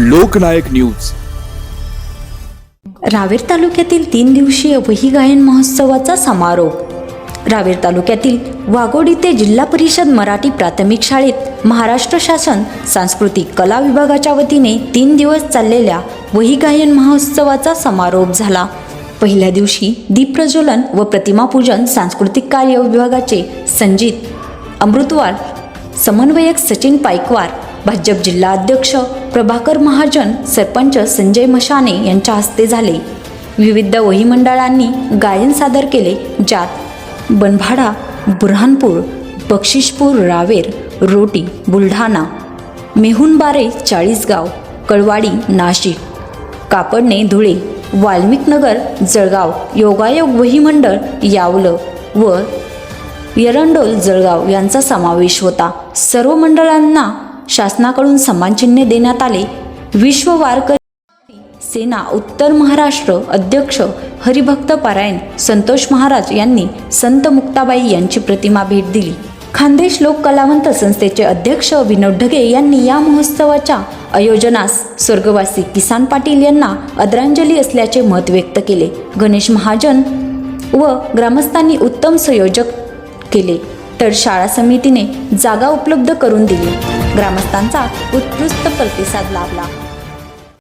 लोकनायक news. Raver तालुक्यातील तीन दिवसीय वही गायन महोत्सवाचा समारोप. रावेर तालुक्यातील वाघोडी ते जिल्हा परिषद मराठी प्राथमिक शाळेत महाराष्ट्र शासन सांस्कृतिक कला विभागाच्या वतीने तीन दिवस चाललेल्या वही गायन महोत्सवाचा समारोप झाला. पहिल्या दिवशी दीप प्रज्वलन व प्रतिमापूजन सांस्कृतिक कार्य विभागाचे संजित अमृतवार समन्वयक सचिन पायकवार भाजप जिल्हाध्यक्ष प्रभाकर महाजन सरपंच संजय मशाने यांच्या हस्ते झाले. विविध वही मंडळांनी गायन सादर केले ज्यात बनभाडा बुरहानपूर बक्षिसपूर रावेर रोटी बुलढाणा मेहुणबारे चाळीसगाव कळवाडी नाशिक कापडणे धुळे वाल्मिकनगर जळगाव योगायोग वहीमंडळ यावलं व एरंडोल जळगाव यांचा समावेश होता. सर्व मंडळांना शासनाकडून सन्मानचिन्हे देण्यात आले. विश्व वारकरी सेना उत्तर महाराष्ट्र अध्यक्ष हरिभक्त पारायण संतोष महाराज यांनी संत मुक्ताबाई यांची प्रतिमा भेट दिली. खानदेश लोक कलावंत संस्थेचे अध्यक्ष विनोद ढगे यांनी या महोत्सवाच्या आयोजनास स्वर्गवासी किसान पाटील यांना आदरांजली असल्याचे मत व्यक्त केले. गणेश महाजन व ग्रामस्थांनी उत्तम संयोजक केले तर शाळा समितीने जागा उपलब्ध करून दिली. ग्रामस्थांचा उत्कृष्ट प्रतिसाद लाभला.